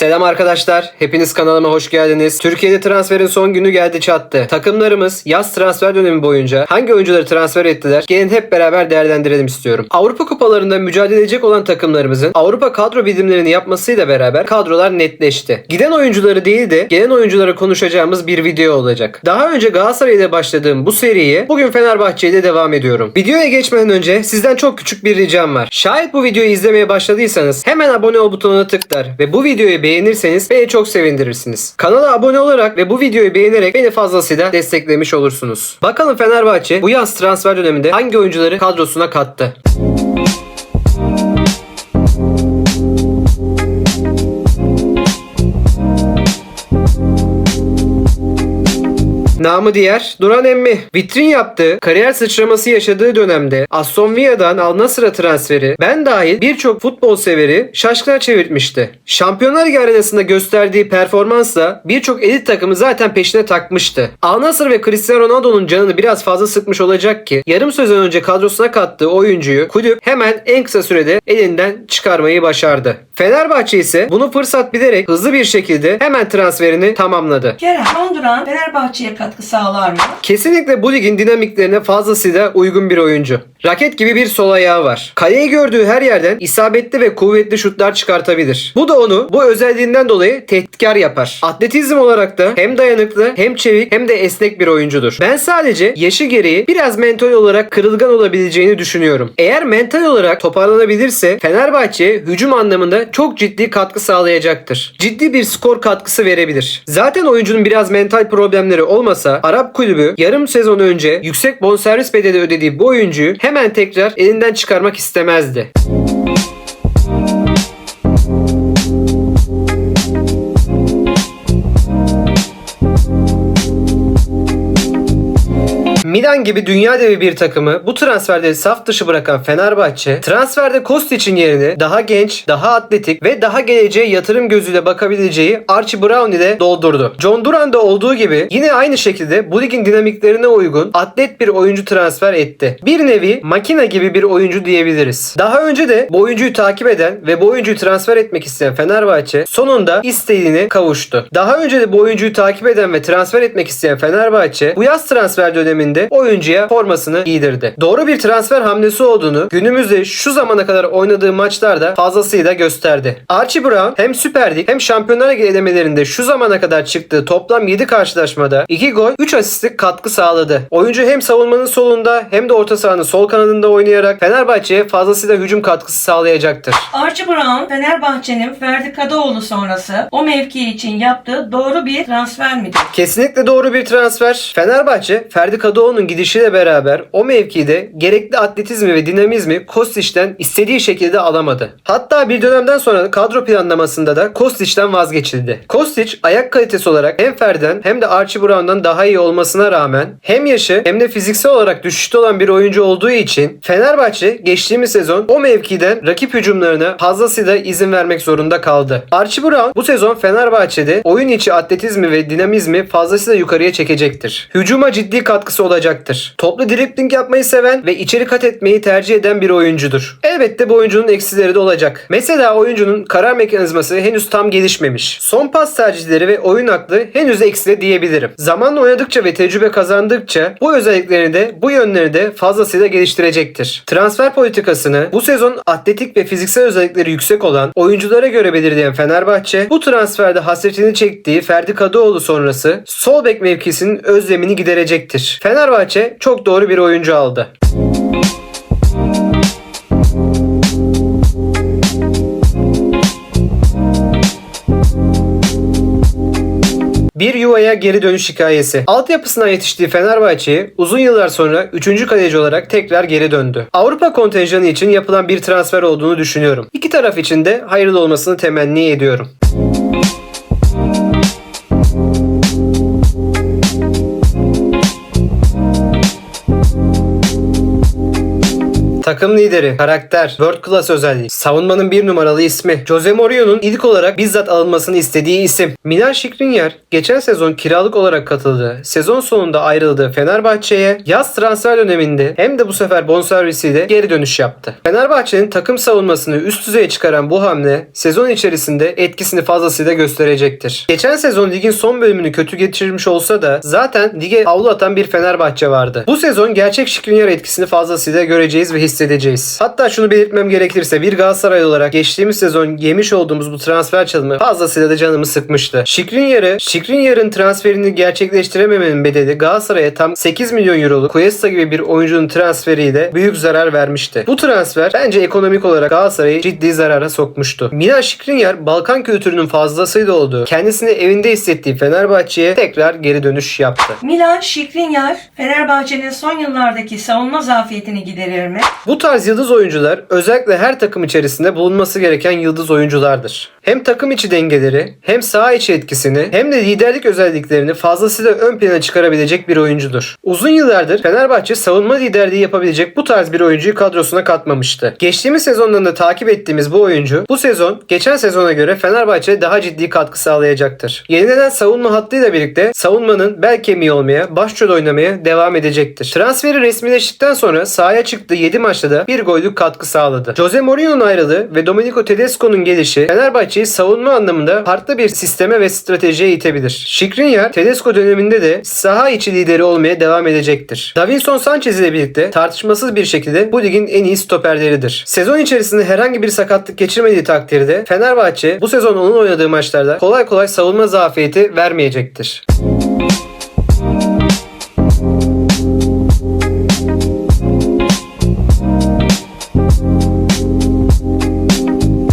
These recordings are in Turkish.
Selam arkadaşlar. Hepiniz kanalıma hoş geldiniz. Türkiye'de transferin son günü geldi çattı. Takımlarımız yaz transfer dönemi boyunca hangi oyuncuları transfer ettiler? Gelin hep beraber değerlendirelim istiyorum. Avrupa kupalarında mücadele edecek olan takımlarımızın Avrupa kadro bildirimlerini yapmasıyla beraber kadrolar netleşti. Giden oyuncuları değil de gelen oyuncuları konuşacağımız bir video olacak. Daha önce Galatasaray'da başladığım bu seriyi bugün Fenerbahçe ile devam ediyorum. Videoya geçmeden önce sizden çok küçük bir ricam var. Şayet bu videoyu izlemeye başladıysanız hemen abone ol butonuna tıklar ve bu videoyu beğenirseniz beni çok sevindirirsiniz. Kanala abone olarak ve bu videoyu beğenerek beni fazlasıyla desteklemiş olursunuz. Bakalım Fenerbahçe bu yaz transfer döneminde hangi oyuncuları kadrosuna kattı? Namı diğer Duran Emmi vitrin yaptığı, kariyer sıçraması yaşadığı dönemde Aston Villa'dan Al Nassr'a transferi ben dahil birçok futbol severi şaşkına çevirtmişti. Şampiyonlar Ligi arenasında gösterdiği performansla birçok elit takımı zaten peşine takmıştı. Al Nassr ve Cristiano Ronaldo'nun canını biraz fazla sıkmış olacak ki yarım sezon önce kadrosuna kattığı oyuncuyu kulüp hemen en kısa sürede elinden çıkarmayı başardı. Fenerbahçe ise bunu fırsat bilerek hızlı bir şekilde hemen transferini tamamladı. Kerem Monduran Fenerbahçe'ye katkı sağlar mı? Kesinlikle bu ligin dinamiklerine fazlasıyla uygun bir oyuncu. Raket gibi bir sol ayağı var. Kaleyi gördüğü her yerden isabetli ve kuvvetli şutlar çıkartabilir. Bu da onu bu özelliğinden dolayı tehditkar yapar. Atletizm olarak da hem dayanıklı hem çevik hem de esnek bir oyuncudur. Ben sadece yaşı gereği biraz mental olarak kırılgan olabileceğini düşünüyorum. Eğer mental olarak toparlanabilirse Fenerbahçe hücum anlamında çok ciddi katkı sağlayacaktır. Ciddi bir skor katkısı verebilir. Zaten oyuncunun biraz mental problemleri olmasa Arap kulübü yarım sezon önce yüksek bonservis bedeli ödediği bu oyuncuyu hemen tekrar elinden çıkarmak istemezdi. Milan gibi dünya devi bir takımı bu transferde saf dışı bırakan Fenerbahçe transferde Kostic'in yerine daha genç, daha atletik ve daha geleceğe yatırım gözüyle bakabileceği Archie Brown ile doldurdu. John Duran'da olduğu gibi yine aynı şekilde bu ligin dinamiklerine uygun atlet bir oyuncu transfer etti. Bir nevi makine gibi bir oyuncu diyebiliriz. Daha önce de bu oyuncuyu takip eden ve bu oyuncuyu transfer etmek isteyen Fenerbahçe sonunda istediğine kavuştu. Daha önce de bu oyuncuyu takip eden ve transfer etmek isteyen Fenerbahçe bu yaz transfer döneminde oyuncuya formasını giydirdi. Doğru bir transfer hamlesi olduğunu günümüzde şu zamana kadar oynadığı maçlarda fazlasıyla gösterdi. Archie Brown hem Süper Lig hem Şampiyonlar Ligi elemelerinde şu zamana kadar çıktığı toplam 7 karşılaşmada 2 gol 3 asistlik katkı sağladı. Oyuncu hem savunmanın solunda hem de orta sahanın sol kanadında oynayarak Fenerbahçe'ye fazlasıyla hücum katkısı sağlayacaktır. Archie Brown Fenerbahçe'nin Ferdi Kadıoğlu sonrası o mevki için yaptığı doğru bir transfer midir? Kesinlikle doğru bir transfer. Fenerbahçe Ferdi Kadıoğlu'nun gidişiyle beraber o mevkide gerekli atletizmi ve dinamizmi Kostic'ten istediği şekilde alamadı. Hatta bir dönemden sonra kadro planlamasında da Kostic'ten vazgeçildi. Kostic ayak kalitesi olarak hem Ferden hem de Archie Brown'dan daha iyi olmasına rağmen hem yaşı hem de fiziksel olarak düşüşte olan bir oyuncu olduğu için Fenerbahçe geçtiğimiz sezon o mevkiden rakip hücumlarına fazlasıyla izin vermek zorunda kaldı. Archie Brown bu sezon Fenerbahçe'de oyun içi atletizmi ve dinamizmi fazlasıyla yukarıya çekecektir. Hücuma ciddi katkısı olacaktır. Toplu dribling yapmayı seven ve içeri kat etmeyi tercih eden bir oyuncudur. Elbette bu oyuncunun eksileri de olacak. Mesela oyuncunun karar mekanizması henüz tam gelişmemiş. Son pas tercihleri ve oyun aklı henüz eksili diyebilirim. Zamanla oynadıkça ve tecrübe kazandıkça bu özelliklerini de bu yönleri de fazlasıyla geliştirecektir. Transfer politikasını bu sezon atletik ve fiziksel özellikleri yüksek olan oyunculara göre belirleyen Fenerbahçe bu transferde hasretini çektiği Ferdi Kadıoğlu sonrası sol bek mevkisinin özlemini giderecektir. Fenerbahçe çok doğru bir oyuncu aldı. Bir yuvaya geri dönüş hikayesi. Altyapısından yetiştiği Fenerbahçe'ye uzun yıllar sonra 3. kaleci olarak tekrar geri döndü. Avrupa kontenjanı için yapılan bir transfer olduğunu düşünüyorum. İki taraf için de hayırlı olmasını temenni ediyorum. Takım lideri, karakter, world class özellik, savunmanın bir numaralı ismi, Jose Mourinho'nun ilk olarak bizzat alınmasını istediği isim. Milan Skriniar geçen sezon kiralık olarak katıldı. Sezon sonunda ayrıldı Fenerbahçe'ye. Yaz transfer döneminde hem de bu sefer bonservisiyle geri dönüş yaptı. Fenerbahçe'nin takım savunmasını üst düzeye çıkaran bu hamle sezon içerisinde etkisini fazlasıyla gösterecektir. Geçen sezon ligin son bölümünü kötü geçirmiş olsa da zaten lige avlu atan bir Fenerbahçe vardı. Bu sezon gerçek Skriniar etkisini fazlasıyla göreceğiz ve hissedeceğiz. Hatta şunu belirtmem gerekirse bir Galatasaray olarak geçtiğimiz sezon yemiş olduğumuz bu transfer çalımı fazlasıyla da canımı sıkmıştı. Skriniar'ı, Skriniar'ın transferini gerçekleştirememenin bedeli Galatasaray'a tam 8 milyon euroluk Cuesta gibi bir oyuncunun transferiyle büyük zarar vermişti. Bu transfer bence ekonomik olarak Galatasaray'ı ciddi zarara sokmuştu. Milan Skriniar Balkan kültürünün fazlasıyla olduğu, kendisini evinde hissettiği Fenerbahçe'ye tekrar geri dönüş yaptı. Milan Skriniar Fenerbahçe'nin son yıllardaki savunma zafiyetini giderir mi? Bu tarz yıldız oyuncular özellikle her takım içerisinde bulunması gereken yıldız oyunculardır. Hem takım içi dengeleri, hem saha içi etkisini, hem de liderlik özelliklerini fazlasıyla ön plana çıkarabilecek bir oyuncudur. Uzun yıllardır Fenerbahçe savunma liderliği yapabilecek bu tarz bir oyuncuyu kadrosuna katmamıştı. Geçtiğimiz sezonlarında takip ettiğimiz bu oyuncu bu sezon geçen sezona göre Fenerbahçe'ye daha ciddi katkı sağlayacaktır. Yenilenen savunma hattıyla birlikte savunmanın bel kemiği olmaya, başrol oynamaya devam edecektir. Transferi resmileştikten sonra sahaya çıktığı 7 maçta da bir gollük katkı sağladı. Jose Mourinho'nun ayrılığı ve Domenico Tedesco'nun gelişi Fenerbahçe'yi savunma anlamında farklı bir sisteme ve stratejiye itebilir. Skriniar Tedesco döneminde de saha içi lideri olmaya devam edecektir. Davinson Sanchez ile birlikte tartışmasız bir şekilde bu ligin en iyi stoperleridir. Sezon içerisinde herhangi bir sakatlık geçirmediği takdirde Fenerbahçe bu sezon onun oynadığı maçlarda kolay kolay savunma zafiyeti vermeyecektir.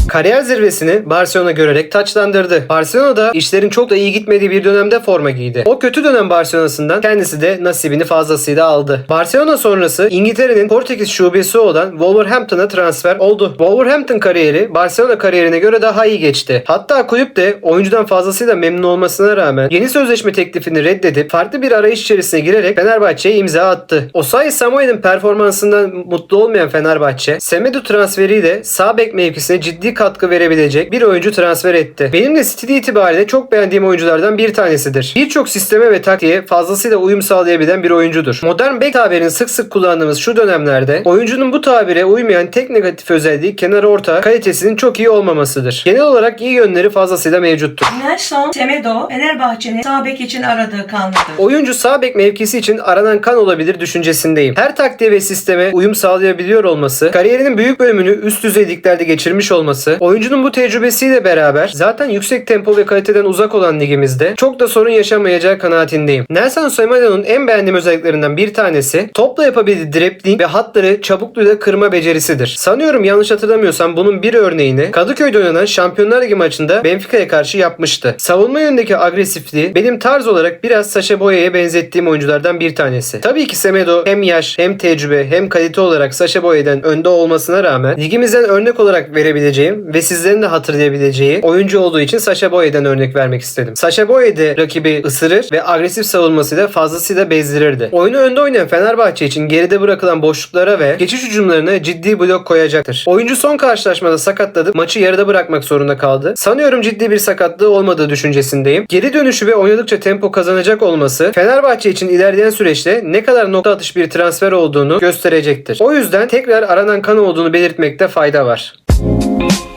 Kariyer zirvesini Barcelona görerek taçlandırdı. Barcelona'da işlerin çok da iyi gitmediği bir dönemde forma giydi. O kötü dönem Barcelona'sından kendisi de nasibini fazlasıyla aldı. Barcelona sonrası İngiltere'nin Portekiz şubesi olan Wolverhampton'a transfer oldu. Wolverhampton kariyeri Barcelona kariyerine göre daha iyi geçti. Hatta kulüp de oyuncudan fazlasıyla memnun olmasına rağmen yeni sözleşme teklifini reddedip farklı bir arayış içerisine girerek Fenerbahçe'ye imza attı. Osayi Samuel'in performansından mutlu olmayan Fenerbahçe, Semedo transferiyle sağ bek mevkisine ciddi katkı verebilecek bir oyuncu transfer etti. Benim de stil itibariyle çok beğendiğim oyunculardan bir tanesidir. Birçok sisteme ve taktiğe fazlasıyla uyum sağlayabilen bir oyuncudur. Modern bek tabirini sık sık kullandığımız şu dönemlerde oyuncunun bu tabire uymayan tek negatif özelliği kenar orta kalitesinin çok iyi olmamasıdır. Genel olarak iyi yönleri fazlasıyla mevcuttur. Nelson Semedo Fenerbahçe'nin sağ bek için aradığı kanlıdır. Oyuncu sağ bek mevkisi için aranan kan olabilir düşüncesindeyim. Her taktiğe ve sisteme uyum sağlayabiliyor olması, kariyerinin büyük bölümünü üst düzey liglerde geçirmiş olması, oyuncunun bu tecrübesiyle beraber zaten yüksek tempo ve kaliteden uzak olan ligimizde çok da sorun yaşamayacağı kanaatindeyim. Nelson Semedo'nun en beğendiğim özelliklerinden bir tanesi topla yapabildiği dribbling ve hatları çabukluğuyla kırma becerisidir. Sanıyorum yanlış hatırlamıyorsam bunun bir örneğini Kadıköy'de oynanan Şampiyonlar Ligi maçında Benfica'ya karşı yapmıştı. Savunma yönündeki agresifliği benim tarz olarak biraz Sacha Boey'e benzettiğim oyunculardan bir tanesi. Tabii ki Semedo hem yaş hem tecrübe hem kalite olarak Sacha Boey'den önde olmasına rağmen ligimizden örnek olarak verebileceğim ve sizlerin de hatırlayabileceği oyuncu olduğu için Sacha Boey'den örnek vermek istedim. Sacha Boey de rakibi ısırır ve agresif savunmasıyla fazlasıyla bezdirirdi. Oyunu önde oynayan Fenerbahçe için geride bırakılan boşluklara ve geçiş hücumlarına ciddi blok koyacaktır. Oyuncu son karşılaşmada sakatladı. Maçı yarıda bırakmak zorunda kaldı. Sanıyorum ciddi bir sakatlığı olmadığı düşüncesindeyim. Geri dönüşü ve oynadıkça tempo kazanacak olması Fenerbahçe için ilerleyen süreçte ne kadar nokta atış bir transfer olduğunu gösterecektir. O yüzden tekrar aranan kan olduğunu belirtmekte fayda var. Thank you.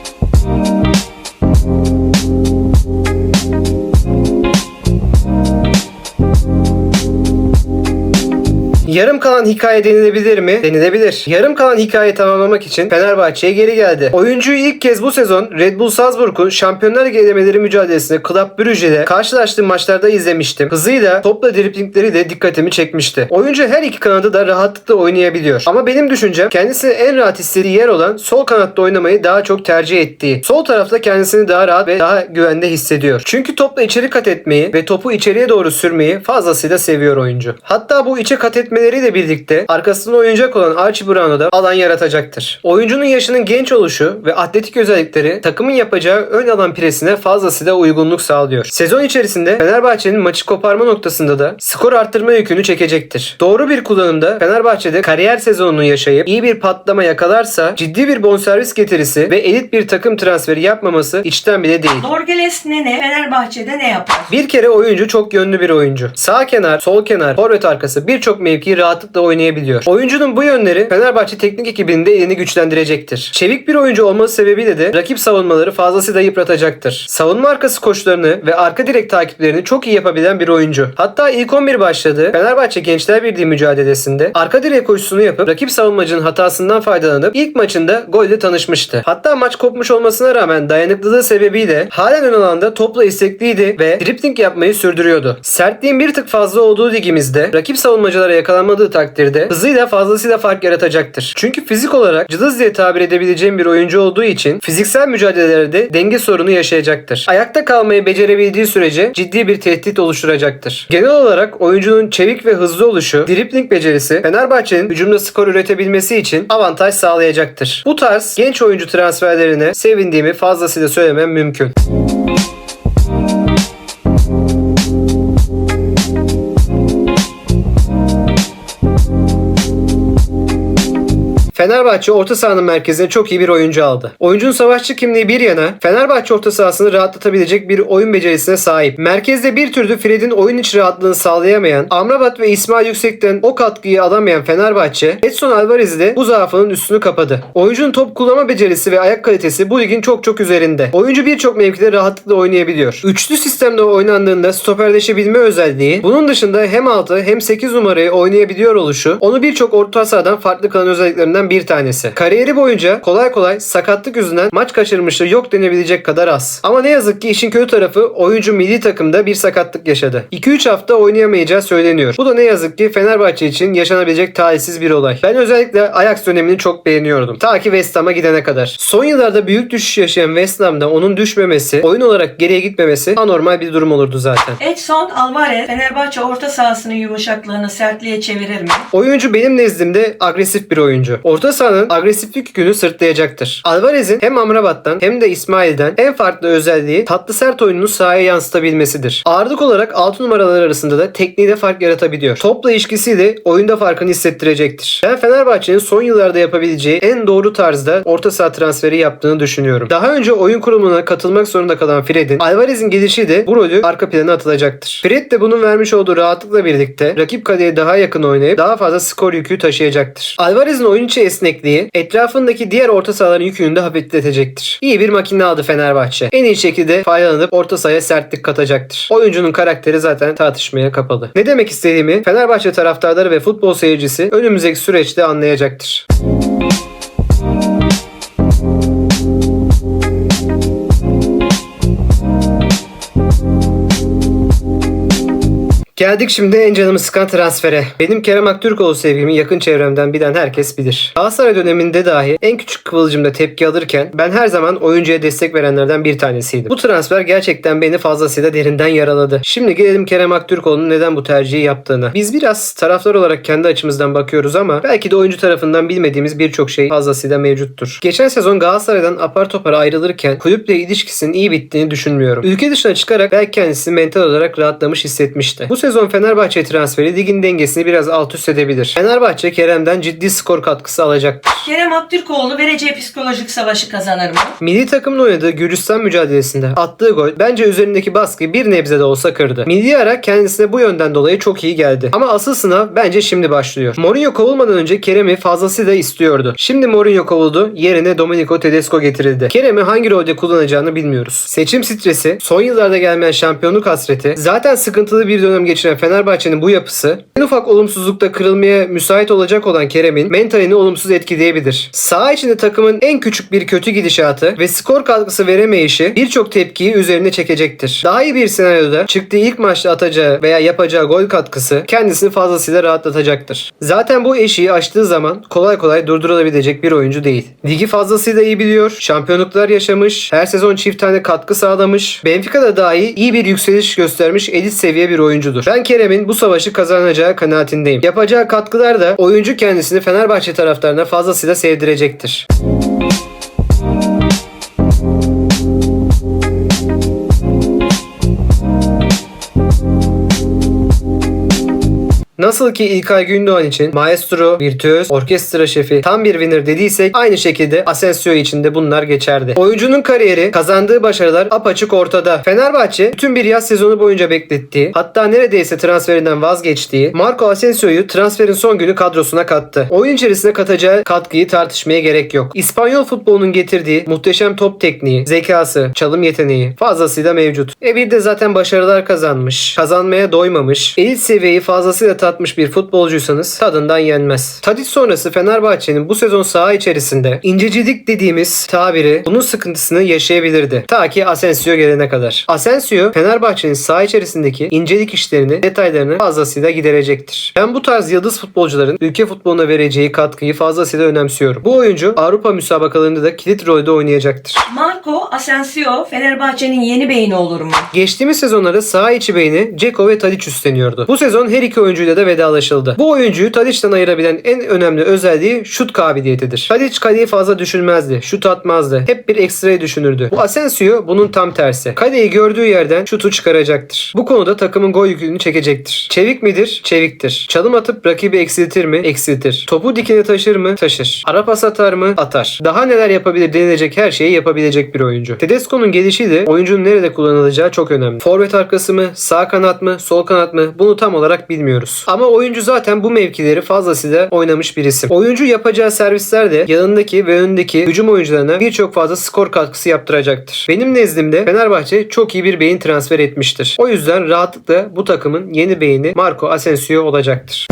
Yarım kalan hikaye denilebilir mi? Denilebilir. Yarım kalan hikayeyi tamamlamak için Fenerbahçe'ye geri geldi. Oyuncuyu ilk kez bu sezon Red Bull Salzburg'un Şampiyonlar Ligi mücadelesinde Club Brugge'de karşılaştığı maçlarda izlemiştim. Hızıyla, topla driplingleriyle de dikkatimi çekmişti. Oyuncu her iki kanadı da rahatlıkla oynayabiliyor. Ama benim düşüncem kendisi en rahat istediği yer olan sol kanatta oynamayı daha çok tercih ettiği. Sol tarafta kendisini daha rahat ve daha güvende hissediyor. Çünkü topla içeri kat etmeyi ve topu içeriye doğru sürmeyi fazlasıyla seviyor oyuncu. Hatta bu içe kat etme gelmeleriyle birlikte arkasında oynayacak olan Archie Brown'a da alan yaratacaktır. Oyuncunun yaşının genç oluşu ve atletik özellikleri takımın yapacağı ön alan presine fazlasıyla uygunluk sağlıyor. Sezon içerisinde Fenerbahçe'nin maçı koparma noktasında da skor arttırma yükünü çekecektir. Doğru bir kullanımda Fenerbahçe'de kariyer sezonunu yaşayıp iyi bir patlama yakalarsa ciddi bir bonservis getirisi ve elit bir takım transferi yapmaması içten bile değil. Dorgeles Nene Fenerbahçe'de ne yapar? Bir kere oyuncu çok yönlü bir oyuncu. Sağ kenar, sol kenar, forvet arkası birçok mevkiyi rahatlıkla oynayabiliyor. Oyuncunun bu yönleri Fenerbahçe teknik ekibinin de elini güçlendirecektir. Çevik bir oyuncu olması sebebiyle de rakip savunmaları fazlasıyla yıpratacaktır. Savunma arkası koşularını ve arka direk takiplerini çok iyi yapabilen bir oyuncu. Hatta ilk 11 başladığı Fenerbahçe Gençler Birliği mücadelesinde arka direk koşusunu yapıp rakip savunmacının hatasından faydalanıp ilk maçında golle tanışmıştı. Hatta maç kopmuş olmasına rağmen dayanıklılığı sebebiyle halen ön alanda topla istekliydi ve dripling yapmayı sürdürüyordu. Sertliğin bir tık fazla olduğu ligimizde rakip savunmacılara yakalanmadığı takdirde hızıyla fazlasıyla fark yaratacaktır. Çünkü fizik olarak cılız diye tabir edebileceğim bir oyuncu olduğu için fiziksel mücadelelerde denge sorunu yaşayacaktır. Ayakta kalmayı becerebildiği sürece ciddi bir tehdit oluşturacaktır. Genel olarak oyuncunun çevik ve hızlı oluşu, dripling becerisi Fenerbahçe'nin hücumda skor üretebilmesi için avantaj sağlayacaktır. Bu tarz genç oyuncu transferlerine sevindiğimi fazlasıyla söylemem mümkün. Fenerbahçe orta sahanın merkezine çok iyi bir oyuncu aldı. Oyuncunun savaşçı kimliği bir yana Fenerbahçe orta sahasını rahatlatabilecek bir oyun becerisine sahip. Merkezde bir türlü Fred'in oyun içi rahatlığını sağlayamayan, Amrabat ve İsmail Yüksek'ten o katkıyı alamayan Fenerbahçe, Edson Alvarez ile bu zaafının üstünü kapadı. Oyuncunun top kullanma becerisi ve ayak kalitesi bu ligin çok çok üzerinde. Oyuncu birçok mevkide rahatlıkla oynayabiliyor. Üçlü sistemde oynandığında stoperleşebilme özelliği, bunun dışında hem 6 hem 8 numarayı oynayabiliyor oluşu, onu birçok orta sahadan farklı kılan özelliklerinden bir tanesi. Kariyeri boyunca kolay kolay sakatlık yüzünden maç kaçırmışlığı yok denebilecek kadar az. Ama ne yazık ki işin kötü tarafı oyuncu milli takımda bir sakatlık yaşadı. 2-3 hafta oynayamayacağı söyleniyor. Bu da ne yazık ki Fenerbahçe için yaşanabilecek talihsiz bir olay. Ben özellikle Ajax dönemini çok beğeniyordum. Ta ki West Ham'a gidene kadar. Son yıllarda büyük düşüş yaşayan West Ham'da onun düşmemesi, oyun olarak geriye gitmemesi anormal bir durum olurdu zaten. Edson Alvarez Fenerbahçe orta sahasının yumuşaklığını sertliğe çevirir mi? Oyuncu benim nezdimde agresif bir oyuncu. Orta sahanın agresiflik yükünü sırtlayacaktır. Alvarez'in hem Amrabat'tan hem de İsmail'den en farklı özelliği tatlı sert oyununu sahaya yansıtabilmesidir. Ağırlık olarak 6 numaralar arasında da tekniğde fark yaratabiliyor. Topla ilişkisiyle oyunda farkını hissettirecektir. Ben Fenerbahçe'nin son yıllarda yapabileceği en doğru tarzda orta saha transferi yaptığını düşünüyorum. Daha önce oyun kurumuna katılmak zorunda kalan Fred'in Alvarez'in gelişi de bu rolü arka plana atılacaktır. Fred de bunun vermiş olduğu rahatlıkla birlikte rakip kaleye daha yakın oynayıp daha fazla skor yükü taşıyacaktır. Alvarez'in oyun içi esnekliği etrafındaki diğer orta sahaların yükünü de hafifletecektir. İyi bir makine aldı Fenerbahçe. En iyi şekilde faydalanıp orta sahaya sertlik katacaktır. Oyuncunun karakteri zaten tartışmaya kapalı. Ne demek istediğimi Fenerbahçe taraftarları ve futbol seyircisi önümüzdeki süreçte anlayacaktır. Geldik şimdi en canımı sıkan transfere. Benim Kerem Aktürkoğlu sevgimi yakın çevremden bilen herkes bilir. Galatasaray döneminde dahi en küçük kıvılcımda tepki alırken ben her zaman oyuncuya destek verenlerden bir tanesiydim. Bu transfer gerçekten beni fazlasıyla derinden yaraladı. Şimdi gelelim Kerem Aktürkoğlu'nun neden bu tercihi yaptığına. Biz biraz taraftar olarak kendi açımızdan bakıyoruz ama belki de oyuncu tarafından bilmediğimiz birçok şey fazlasıyla mevcuttur. Geçen sezon Galatasaray'dan apar topar ayrılırken kulüple ilişkisinin iyi bittiğini düşünmüyorum. Ülke dışına çıkarak belki kendisi mental olarak rahatlamış hissetmişti. Bu sezon Fenerbahçe transferi ligin dengesini biraz alt üst edebilir. Fenerbahçe Kerem'den ciddi skor katkısı alacaktır. Kerem Aktürkoğlu vereceği psikolojik savaşı kazanır mı? Milli takımın oynadığı Gürcistan mücadelesinde attığı gol bence üzerindeki baskıyı bir nebze de olsa kırdı. Milli ara kendisine bu yönden dolayı çok iyi geldi. Ama asıl sınav bence şimdi başlıyor. Mourinho kovulmadan önce Kerem'i fazlasıyla istiyordu. Şimdi Mourinho kovuldu. Yerine Domenico Tedesco getirildi. Kerem'i hangi rolde kullanacağını bilmiyoruz. Seçim stresi, son yıllarda gelmeyen şampiyonluk hasreti, zaten sıkıntılı bir dönem geçiren Fenerbahçe'nin bu yapısı, en ufak olumsuzlukta kırılmaya müsait olacak olan Kerem'in mentalini olumsuz etkileyebilir. Sağ içinde takımın en küçük bir kötü gidişatı ve skor katkısı veremeyişi birçok tepkiyi üzerine çekecektir. Daha iyi bir senaryoda çıktığı ilk maçta atacağı veya yapacağı gol katkısı kendisini fazlasıyla rahatlatacaktır. Zaten bu eşiği aştığı zaman kolay kolay durdurulabilecek bir oyuncu değil. Ligi fazlasıyla iyi biliyor, şampiyonluklar yaşamış, her sezon çift tane katkı sağlamış, Benfica'da dahi iyi bir yükseliş göstermiş elit seviye bir oyuncudur. Ben Kerem'in bu savaşı kazanacağı kanaatindeyim. Yapacağı katkılar da oyuncu kendisini Fenerbahçe taraftarına fazlasıyla sevdirecektir. Nasıl ki İlkay Gündoğan için maestro, virtüöz, orkestra şefi, tam bir winner dediysek aynı şekilde Asensio için de bunlar geçerdi. Oyuncunun kariyeri, kazandığı başarılar apaçık ortada. Fenerbahçe bütün bir yaz sezonu boyunca beklettiği, hatta neredeyse transferinden vazgeçtiği Marco Asensio'yu transferin son günü kadrosuna kattı. Oyun içerisine katacağı katkıyı tartışmaya gerek yok. İspanyol futbolunun getirdiği muhteşem top tekniği, zekası, çalım yeteneği fazlasıyla mevcut. E bir de zaten başarılar kazanmış, kazanmaya doymamış, elit seviyeyi fazlasıyla tatmış bir futbolcuysanız tadından yenmez. Tadic sonrası Fenerbahçe'nin bu sezon saha içerisinde incecilik dediğimiz tabiri bunun sıkıntısını yaşayabilirdi. Ta ki Asensio gelene kadar. Asensio Fenerbahçe'nin saha içerisindeki incelik işlerini, detaylarını fazlasıyla giderecektir. Ben bu tarz yıldız futbolcuların ülke futboluna vereceği katkıyı fazlasıyla önemsiyorum. Bu oyuncu Avrupa müsabakalarında da kilit rolde oynayacaktır. Marco Asensio Fenerbahçe'nin yeni beyni olur mu? Geçtiğimiz sezonlarda saha içi beyni Ceko ve Tadic üstleniyordu. Bu sezon her iki oyuncuyla da vedalaşıldı. Bu oyuncuyu Tadic'ten ayırabilen en önemli özelliği şut kabiliyetidir. Tadic kaleyi fazla düşünmezdi, şut atmazdı. Hep bir ekstrayı düşünürdü. Bu Asensio bunun tam tersi. Kaleyi gördüğü yerden şutu çıkaracaktır. Bu konuda takımın gol yükünü çekecektir. Çevik midir? Çeviktir. Çalım atıp rakibi eksiltir mi? Eksiltir. Topu dikine taşır mı? Taşır. Ara pas atar mı? Atar. Daha neler yapabilir denilecek her şeyi yapabilecek bir oyuncu. Tedesco'nun gelişi de oyuncunun nerede kullanılacağı çok önemli. Forvet arkası mı? Sağ kanat mı? Sol kanat mı? Bunu tam olarak bilmiyoruz. Ama oyuncu zaten bu mevkileri fazlasıyla oynamış bir isim. Oyuncu yapacağı servisler de yanındaki ve önündeki hücum oyuncularına birçok fazla skor katkısı yaptıracaktır. Benim nezdimde Fenerbahçe çok iyi bir beyin transfer etmiştir. O yüzden rahatlıkla bu takımın yeni beyni Marco Asensio olacaktır.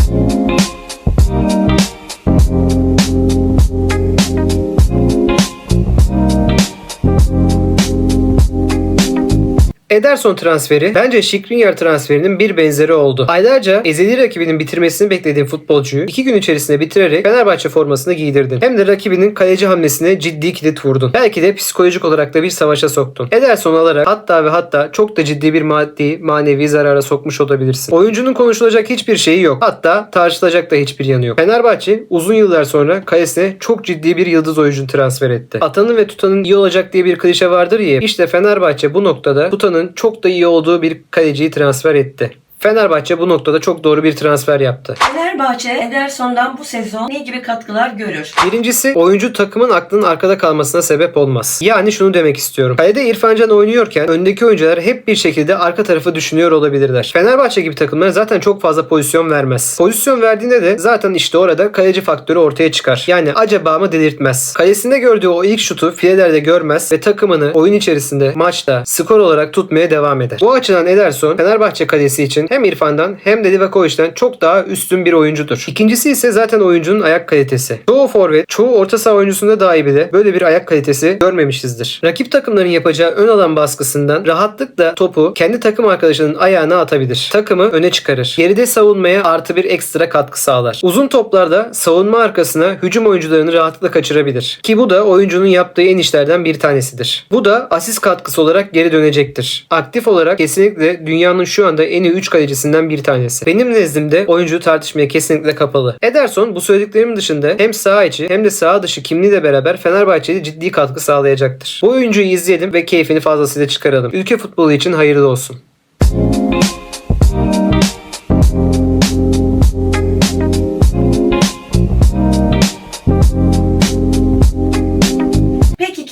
Ederson transferi bence Skriniar transferinin bir benzeri oldu. Aylarca ezeli rakibinin bitirmesini beklediğim futbolcuyu iki gün içerisinde bitirerek Fenerbahçe formasını giydirdin. Hem de rakibinin kaleci hamlesine ciddi kilit vurdun. Belki de psikolojik olarak da bir savaşa soktun. Ederson alarak hatta ve hatta çok da ciddi bir maddi manevi zarara sokmuş olabilirsin. Oyuncunun konuşulacak hiçbir şeyi yok. Hatta tartışılacak da hiçbir yanı yok. Fenerbahçe uzun yıllar sonra kalesine çok ciddi bir yıldız oyuncu transfer etti. Atanın ve tutanın iyi olacak diye bir klişe vardır ya. İşte Fenerbahçe bu noktada tutanın çok da iyi olduğu bir kaleciyi transfer etti. Fenerbahçe bu noktada çok doğru bir transfer yaptı. Fenerbahçe Ederson'dan bu sezon ne gibi katkılar görür? Birincisi oyuncu takımın aklının arkada kalmasına sebep olmaz. Yani şunu demek istiyorum. Kalede İrfan Can oynuyorken öndeki oyuncular hep bir şekilde arka tarafı düşünüyor olabilirler. Fenerbahçe gibi takımlar zaten çok fazla pozisyon vermez. Pozisyon verdiğinde de zaten işte orada kaleci faktörü ortaya çıkar. Yani acaba mı delirtmez. Kalesinde gördüğü o ilk şutu filelerde görmez ve takımını oyun içerisinde maçta skor olarak tutmaya devam eder. Bu açıdan Ederson Fenerbahçe kalesi için hem İrfan'dan hem de Livakovic'den çok daha üstün bir oyuncudur. İkincisi ise zaten oyuncunun ayak kalitesi. Çoğu forvet, çoğu orta saha oyuncusunda dahi bile böyle bir ayak kalitesi görmemişizdir. Rakip takımların yapacağı ön alan baskısından rahatlıkla topu kendi takım arkadaşının ayağına atabilir. Takımı öne çıkarır. Geride savunmaya artı bir ekstra katkı sağlar. Uzun toplarda savunma arkasına hücum oyuncularını rahatlıkla kaçırabilir. Ki bu da oyuncunun yaptığı en işlerden bir tanesidir. Bu da asist katkısı olarak geri dönecektir. Aktif olarak kesinlikle dünyanın şu anda en iyi 3 kalecisinden bir tanesi. Benim nezdimde oyuncu tartışmaya kesinlikle kapalı. Ederson bu söylediklerimin dışında hem saha içi hem de saha dışı kimliğiyle beraber Fenerbahçe'de ciddi katkı sağlayacaktır. Bu oyuncuyu izleyelim ve keyfini fazlasıyla çıkaralım. Ülke futbolu için hayırlı olsun. Peki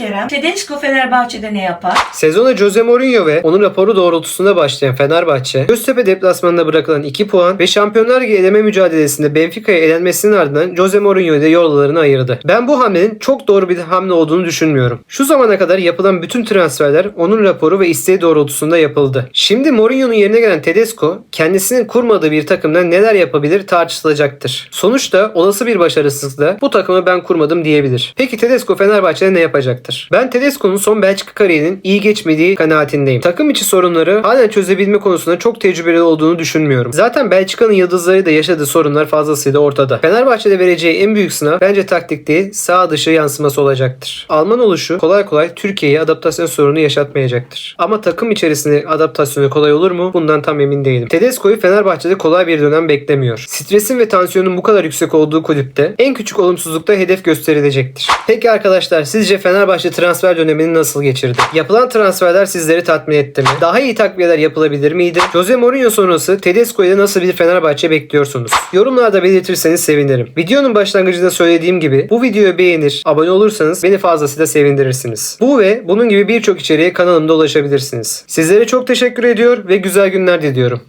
Kerem, Tedesco Fenerbahçe'de ne yapar? Sezona Jose Mourinho ve onun raporu doğrultusunda başlayan Fenerbahçe, Göztepe deplasmanında bırakılan 2 puan ve Şampiyonlar Ligi eleme mücadelesinde Benfica'ya elenmesinin ardından Jose Mourinho ile yollarını ayırdı. Ben bu hamlenin çok doğru bir hamle olduğunu düşünmüyorum. Şu zamana kadar yapılan bütün transferler onun raporu ve isteği doğrultusunda yapıldı. Şimdi Mourinho'nun yerine gelen Tedesco kendisinin kurmadığı bir takımda neler yapabilir tartışılacaktır. Sonuçta olası bir başarısızlıkla bu takımı ben kurmadım diyebilir. Peki Tedesco Fenerbahçe'de ne yapacaktır? Ben Tedesco'nun son Belçika kariyerinin iyi geçmediği kanaatindeyim. Takım içi sorunları halen çözebilme konusunda çok tecrübeli olduğunu düşünmüyorum. Zaten Belçika'nın yıldızları da yaşadığı sorunlar fazlasıyla ortada. Fenerbahçe'de vereceği en büyük sınav bence taktik değil sağ dışı yansıması olacaktır. Alman oluşu kolay kolay Türkiye'ye adaptasyon sorunu yaşatmayacaktır. Ama takım içerisinde adaptasyonu kolay olur mu? Bundan tam emin değilim. Tedesco'yu Fenerbahçe'de kolay bir dönem beklemiyor. Stresin ve tansiyonun bu kadar yüksek olduğu kulüpte en küçük olumsuzlukta hedef gösterilecektir. Peki arkadaşlar sizce Fenerbahçe transfer dönemini nasıl geçirdi? Yapılan transferler sizleri tatmin etti mi? Daha iyi takviyeler yapılabilir miydi? Jose Mourinho sonrası Tedesco'ya nasıl bir Fenerbahçe bekliyorsunuz? Yorumlarda belirtirseniz sevinirim. Videonun başlangıcında söylediğim gibi bu videoyu beğenir, abone olursanız beni fazlasıyla sevindirirsiniz. Bu ve bunun gibi birçok içeriğe kanalımda ulaşabilirsiniz. Sizlere çok teşekkür ediyor ve güzel günler diliyorum.